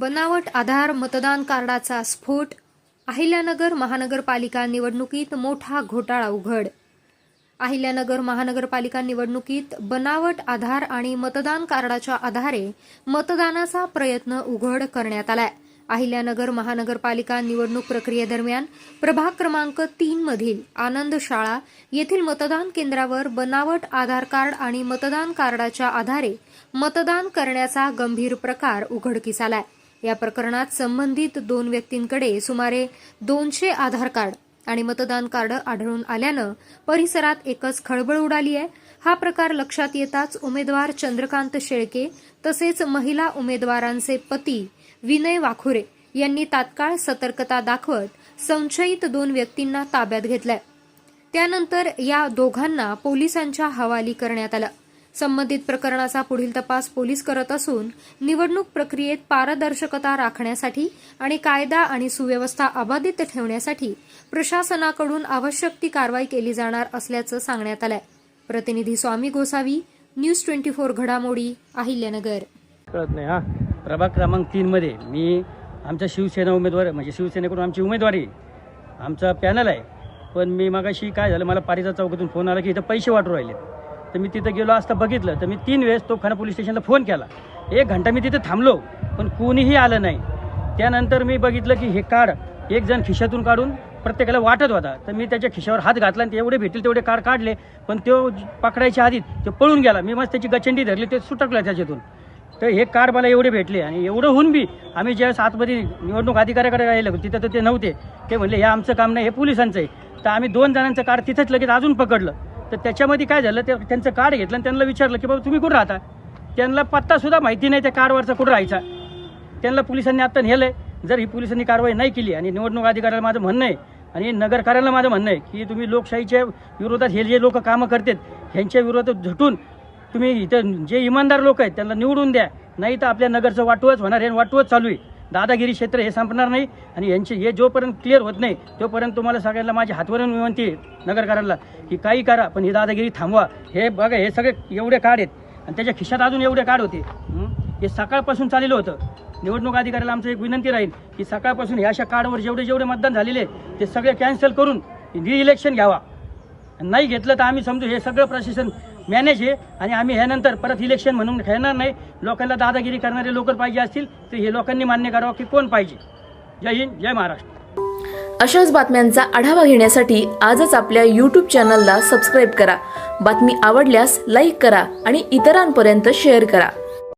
बनावट आधार मतदान कार्डाचा स्फोट अहिल्यानगर महानगरपालिका निवडणुकीत मोठा घोटाळा उघड. अहिल्यानगर महानगरपालिका निवडणुकीत बनावट आधार आणि मतदान कार्डाच्या आधारे मतदानाचा प्रयत्न उघड करण्यात आलाय. अहिल्यानगर महानगरपालिका निवडणूक प्रक्रियेदरम्यान प्रभाग क्रमांक तीन मधील आनंद शाळा येथील मतदान केंद्रावर बनावट आधार कार्ड आणि मतदान कार्डाच्या आधारे मतदान करण्याचा गंभीर प्रकार उघडकीस आलाय. या प्रकरणात संबंधित दोन व्यक्तींकडे सुमारे दोनशे आधार कार्ड आणि मतदान कार्ड आढळून आल्यानं परिसरात एकच खळबळ उडाली आहे. हा प्रकार लक्षात येताच उमेदवार चंद्रकांत शेळके तसेच महिला उमेदवारांचे पती विनय वाखुरे यांनी तात्काळ सतर्कता दाखवत संशयित दोन व्यक्तींना ताब्यात घेतलाय. त्यानंतर या दोघांना पोलिसांच्या हवाली करण्यात आलं. संबंधित प्रकरणाचा पुढील तपास पोलीस करत असून निवडणूक प्रक्रियेत पारदर्शकता राखण्यासाठी आणि कायदा आणि सुव्यवस्था अबाधित ठेवण्यासाठी प्रशासनाकडून आवश्यक ती कारवाई केली जाणार असल्याचं सांगण्यात आलंय. प्रतिनिधी Swami Gosavi news twenty four घडामोडी अहिल्यानगर. कळत नाही हा. प्रभाग क्रमांक तीनमध्ये मी आमच्या शिवसेना उमेदवार म्हणजे शिवसेनेकडून आमची उमेदवारी आमचा पॅनल आहे. पण मी मागाशी काय झालं मला पारिजा चौकातून फोन आला की इथं पैसे वाटू राहिले तर मी तिथं गेलो असता बघितलं. तर मी तीन वेळेस तोफखाना पोलीस स्टेशनला फोन केला. एक घंटा मी तिथं थांबलो पण कोणीही आलं नाही. त्यानंतर मी बघितलं की हे कार्ड एक जण खिशातून काढून प्रत्येकाला वाटत होता. तर मी त्याच्या खिशावर हात घातला आणि एवढे भेटेल तेवढे कार्ड काढले पण तो पकडायच्या आधीत तो पळून गेला. मी मस्त त्याची गचंडी धरली ते सुटकलं त्याच्यातून. तर हे कार्ड मला एवढे भेटले आणि एवढं होऊन बी आम्ही ज्यावेळेस आतमध्ये निवडणूक अधिकाऱ्याकडे राहिलो तिथं तर ते नव्हते. ते म्हणले हे आमचं काम नाही हे पोलिसांचं आहे. तर आम्ही दोन जणांचं कार्ड तिथंच लगेच अजून पकडलं. तर त्याच्यामध्ये काय झालं ते त्यांचं कार्ड घेतलं आणि त्यांना विचारलं की बाबा तुम्ही कुठं राहता? त्यांना पत्तासुद्धा माहिती नाही त्या कार्डवरचा कुठं राहायचा. त्यांना पोलिसांनी आता नेलं जर ही पोलिसांनी कारवाई नाही केली आणि निवडणूक अधिकाऱ्याला माझं म्हणणं आहे आणि नगरकार्याला माझं म्हणणं आहे की तुम्ही लोकशाहीच्या विरोधात हे जे लोक कामं करतात ह्यांच्या विरोधात झटून तुम्ही इथं जे इमानदार लोक आहेत त्यांना निवडून द्या. नाही तर आपल्या नगरचं वाटूच होणार हे वाटूच चालू आहे. दादागिरी क्षेत्र हे संपणार नाही आणि यांचे हे जोपर्यंत क्लिअर होत नाही तोपर्यंत तुम्हाला सगळ्यांना माझ्या हातवरून विनंती आहे नगरकारांना की काही करा पण ही दादागिरी थांबवा. हे बघा हे सगळे एवढे कार्ड आहेत आणि त्याच्या खिशात अजून एवढे कार्ड होते. हे? सकाळपासून चाललेलं होतं. निवडणूक अधिकाऱ्याला आमचं एक विनंती राहील की सकाळपासून ह्या अशा कार्डवर जेवढे जेवढे मतदान झालेले आहे, ते सगळे कॅन्सल करून री इलेक्शन घ्यावा नाही घेतलं तर आम्ही समजू हे सगळं प्रशासन मॅनेज आहे आणि आम्ही ह्यानंतर परत इलेक्शन म्हणून खेळणार नाही. लोकांना दादागिरी करणारे लोक पाहिजे असतील तर हे लोकांनी मान्य करावं की कोण पाहिजे. जय हिंद जय महाराष्ट्र. अशाच बातम्यांचा आढावा घेण्यासाठी आजच आपल्या यूट्यूब चॅनलला सबस्क्राईब करा. बातमी आवडल्यास लाईक करा आणि इतरांपर्यंत शेअर करा.